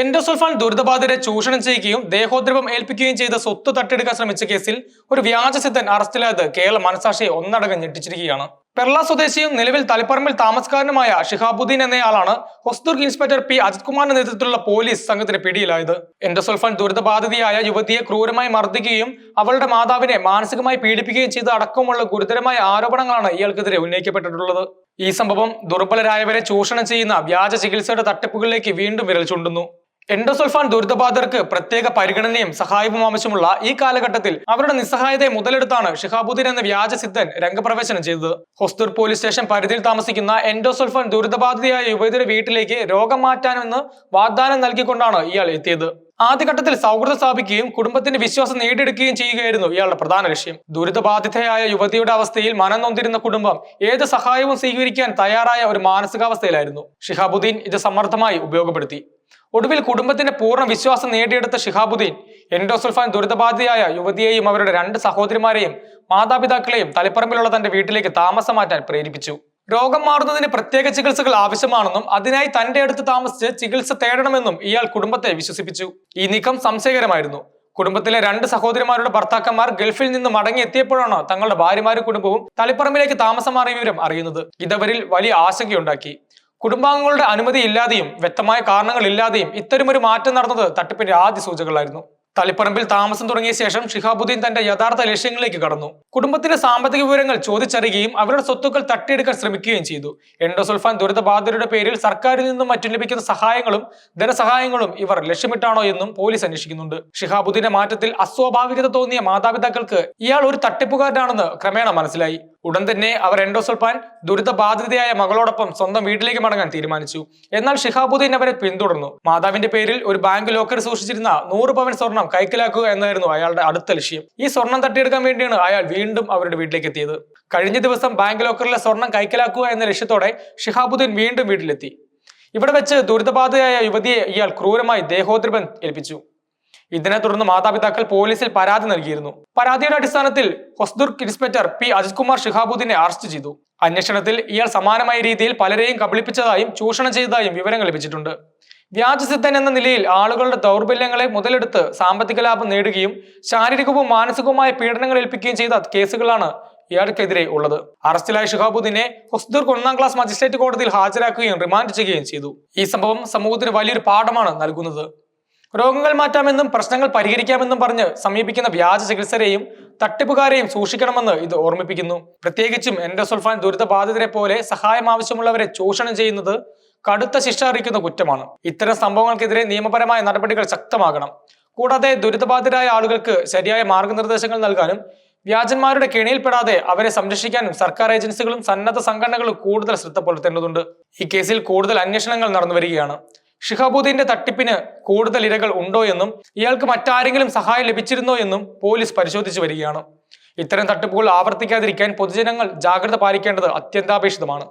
Endosulfan ദുരിതബാധിതരെ ചൂഷണം ചെയ്യുകയും ദേഹോദ്രവം ഏൽപ്പിക്കുകയും ചെയ്ത സ്വത്ത് തട്ടിയെടുക്കാൻ ശ്രമിച്ച കേസിൽ ഒരു വ്യാജസിദ്ധൻ അറസ്റ്റിലായത് കേരള മനസാക്ഷിയെ ഒന്നടങ്കം ഞെട്ടിച്ചിരിക്കുകയാണ്. പെർള സ്വദേശിയും നിലവിൽ തളിപ്പറമ്പിൽ താമസക്കാരനുമായ ഷിഹാബുദ്ദീൻ എന്നയാളാണ് ഹൊസ്ദുർഗ് ഇൻസ്പെക്ടർ പി. അജിത് കുമാറിന്റെ നേതൃത്വത്തിലുള്ള പോലീസ് സംഘത്തിന് പിടിയിലായത്. എൻഡോസൾഫാൻ ദുരിതബാധിതയായ യുവതിയെ ക്രൂരമായി മർദ്ദിക്കുകയും അവളുടെ മാതാവിനെ മാനസികമായി പീഡിപ്പിക്കുകയും ചെയ്ത അടക്കമുള്ള ഗുരുതരമായ ആരോപണങ്ങളാണ് ഇയാൾക്കെതിരെ ഉന്നയിക്കപ്പെട്ടിട്ടുള്ളത്. ഈ സംഭവം ദുർബലരായവരെ ചൂഷണം ചെയ്യുന്ന വ്യാജ ചികിത്സയുടെ തട്ടിപ്പുകളിലേക്ക് വീണ്ടും വിരൽ ചൂണ്ടുന്നു. എൻഡോസൾഫാൻ ദുരിതബാധിതർക്ക് പ്രത്യേക പരിഗണനയും സഹായവും ആവശ്യമുള്ള ഈ കാലഘട്ടത്തിൽ അവരുടെ നിസ്സഹായതയെ മുതലെടുത്താണ് ഷിഹാബുദ്ദീൻ എന്ന വ്യാജ സിദ്ധൻ രംഗപ്രവേശനം ചെയ്തത്. ഹൊസ്തൂർ പോലീസ് സ്റ്റേഷൻ പരിധിയിൽ താമസിക്കുന്ന എൻഡോസൾഫാൻ ദുരിതബാധിതയായ യുവതിയുടെ വീട്ടിലേക്ക് രോഗം മാറ്റാനെന്ന് വാഗ്ദാനം നൽകിക്കൊണ്ടാണ് ഇയാൾ എത്തിയത്. ആദ്യഘട്ടത്തിൽ സൗഹൃദം സ്ഥാപിക്കുകയും കുടുംബത്തിന്റെ വിശ്വാസം നേടിയെടുക്കുകയും ചെയ്യുകയായിരുന്നു ഇയാളുടെ പ്രധാന ലക്ഷ്യം. ദുരിതബാധിതയായ യുവതിയുടെ അവസ്ഥയിൽ മനം നൊന്തിരുന്ന കുടുംബം ഏത് സഹായവും സ്വീകരിക്കാൻ തയ്യാറായ ഒരു മാനസികാവസ്ഥയിലായിരുന്നു. ഷിഹാബുദ്ദീൻ ഇത് സമർത്ഥമായി ഉപയോഗപ്പെടുത്തി. ഒടുവിൽ കുടുംബത്തിന്റെ പൂർണ വിശ്വാസം നേടിയെടുത്ത ഷിഹാബുദ്ദീൻ എൻഡോസുൽഫാൻ ദുരിതബാധിതയായ യുവതിയെയും അവരുടെ രണ്ട് സഹോദരിമാരെയും മാതാപിതാക്കളെയും തളിപ്പറമ്പിലുള്ള തന്റെ വീട്ടിലേക്ക് താമസം മാറ്റാൻ പ്രേരിപ്പിച്ചു. രോഗം മാറുന്നതിന് പ്രത്യേക ചികിത്സകൾ ആവശ്യമാണെന്നും അതിനായി തന്റെ അടുത്ത് താമസിച്ച് ചികിത്സ തേടണമെന്നും ഇയാൾ കുടുംബത്തെ വിശ്വസിപ്പിച്ചു. ഈ നീക്കം സംശയകരമായിരുന്നു. കുടുംബത്തിലെ രണ്ട് സഹോദരിമാരുടെ ഭർത്താക്കന്മാർ ഗൾഫിൽ നിന്ന് മടങ്ങിയെത്തിയപ്പോഴാണ് തങ്ങളുടെ ഭാര്യമാരും കുടുംബവും തളിപ്പറമ്പിലേക്ക് താമസം മാറിയ വിവരം അറിയുന്നത്. ഇതവരിൽ വലിയ ആശങ്കയുണ്ടാക്കി. കുടുംബാംഗങ്ങളുടെ അനുമതി ഇല്ലാതെയും വ്യക്തമായ കാരണങ്ങളില്ലാതെയും ഇത്തരമൊരു മാറ്റം നടന്നത് തട്ടിപ്പിന്റെ ആദ്യ സൂചകളായിരുന്നു തളിപ്പറമ്പിൽ താമസം തുടങ്ങിയ ശേഷം ഷിഹാബുദ്ദീൻ തന്റെ യഥാർത്ഥ ലക്ഷ്യങ്ങളിലേക്ക് കടന്നു. കുടുംബത്തിന്റെ സാമ്പത്തിക വിവരങ്ങൾ ചോദിച്ചറിയുകയും അവരുടെ സ്വത്തുക്കൾ തട്ടിയെടുക്കാൻ ശ്രമിക്കുകയും ചെയ്തു. എൻഡോസൾഫാൻ ദുരിതബാധിതരുടെ പേരിൽ സർക്കാരിൽ നിന്നും മറ്റും ലഭിക്കുന്ന സഹായങ്ങളും ധനസഹായങ്ങളും ഇവർ ലക്ഷ്യമിട്ടാണോ എന്നും പോലീസ് അന്വേഷിക്കുന്നുണ്ട്. ഷിഹാബുദ്ദീന്റെ മാറ്റത്തിൽ അസ്വാഭാവികത തോന്നിയ മാതാപിതാക്കൾക്ക് ഇയാൾ ഒരു തട്ടിപ്പുകാരനാണെന്ന് ക്രമേണ മനസ്സിലായി. ഉടൻ തന്നെ അവർ എൻഡോസൾഫാൻ ദുരിതബാധിതയായ മകളോടൊപ്പം സ്വന്തം വീട്ടിലേക്ക് മടങ്ങാൻ തീരുമാനിച്ചു. എന്നാൽ ഷിഹാബുദ്ദീൻ അവരെ പിന്തുടർന്നു. മാതാവിന്റെ പേരിൽ ഒരു ബാങ്ക് ലോക്കർ സൂക്ഷിച്ചിരുന്ന നൂറ് പവൻ സ്വർണം കൈക്കലാക്കുക എന്നായിരുന്നു അയാളുടെ അടുത്ത ലക്ഷ്യം. ഈ സ്വർണം തട്ടിയെടുക്കാൻ വേണ്ടിയാണ് അയാൾ വീണ്ടും അവരുടെ വീട്ടിലേക്ക് എത്തിയത്. കഴിഞ്ഞ ദിവസം ബാങ്ക് ലോക്കറിലെ സ്വർണം കൈക്കലാക്കുക എന്ന ലക്ഷ്യത്തോടെ ഷിഹാബുദ്ദീൻ വീണ്ടും വീട്ടിലെത്തി. ഇവിടെ വെച്ച് ദുരിതബാധയായ യുവതിയെ ഇയാൾ ക്രൂരമായി ദേഹോദ്രപൻ ഏൽപ്പിച്ചു. ഇതിനെ തുടർന്ന് മാതാപിതാക്കൾ പോലീസിൽ പരാതി നൽകിയിരുന്നു. പരാതിയുടെ അടിസ്ഥാനത്തിൽ ഹൊസ്ദുർ ഇൻസ്പെക്ടർ പി അജിത് കുമാർ ഷിഹാബുദ്ദീനെ അറസ്റ്റ് ചെയ്തു. അന്വേഷണത്തിൽ ഇയാൾ സമാനമായ രീതിയിൽ പലരെയും കബളിപ്പിച്ചതായും ചൂഷണം ചെയ്തതായും വിവരങ്ങൾ ലഭിച്ചിട്ടുണ്ട്. വ്യാജസിദ്ധൻ എന്ന നിലയിൽ ആളുകളുടെ ദൗർബല്യങ്ങളെ മുതലെടുത്ത് സാമ്പത്തിക ലാഭം നേടുകയും ശാരീരികവും മാനസികവുമായ പീഡനങ്ങൾ ഏൽപ്പിക്കുകയും ചെയ്ത കേസുകളാണ് ഇയാൾക്കെതിരെ ഉള്ളത്. അറസ്റ്റിലായ ഷിഹാബുദ്ദീനെ ഹൊസ്ദുർ ഒന്നാം ക്ലാസ് മജിസ്ട്രേറ്റ് കോടതിയിൽ ഹാജരാക്കുകയും റിമാൻഡ് ചെയ്യുകയും ചെയ്തു. ഈ സംഭവം സമൂഹത്തിന് വലിയൊരു പാഠമാണ് നൽകുന്നത്. രോഗങ്ങൾ മാറ്റാമെന്നും പ്രശ്നങ്ങൾ പരിഹരിക്കാമെന്നും പറഞ്ഞ് സമീപിക്കുന്ന വ്യാജ ചികിത്സരെയും തട്ടിപ്പുകാരെയും സൂക്ഷിക്കണമെന്ന് ഇത് ഓർമ്മിപ്പിക്കുന്നു. പ്രത്യേകിച്ചും എൻഡോസൾഫാൻ ദുരിതബാധിതരെ പോലെ സഹായം ആവശ്യമുള്ളവരെ ചൂഷണം ചെയ്യുന്നത് കടുത്ത ശിക്ഷ അറിയിക്കുന്ന കുറ്റമാണ്. ഇത്തരം സംഭവങ്ങൾക്കെതിരെ നിയമപരമായ നടപടികൾ ശക്തമാകണം. കൂടാതെ ദുരിതബാധിതരായ ആളുകൾക്ക് ശരിയായ മാർഗനിർദ്ദേശങ്ങൾ നൽകാനും വ്യാജന്മാരുടെ കെണിയിൽപ്പെടാതെ അവരെ സംരക്ഷിക്കാനും സർക്കാർ ഏജൻസികളും സന്നദ്ധ സംഘടനകളും കൂടുതൽ ശ്രദ്ധ പുലർത്തേണ്ടതുണ്ട്. ഈ കേസിൽ കൂടുതൽ അന്വേഷണങ്ങൾ നടന്നു വരികയാണ് ഷിഹാബുദ്ദീന്റെ തട്ടിപ്പിന് കൂടുതൽ ഇരകൾ ഉണ്ടോ എന്നും ഇയാൾക്ക് മറ്റാരെങ്കിലും സഹായം ലഭിച്ചിരുന്നോ എന്നും പോലീസ് പരിശോധിച്ചു വരികയാണ്. ഇത്തരം തട്ടിപ്പുകൾ ആവർത്തിക്കാതിരിക്കാൻ പൊതുജനങ്ങൾ ജാഗ്രത പാലിക്കേണ്ടത് അത്യന്താപേക്ഷിതമാണ്.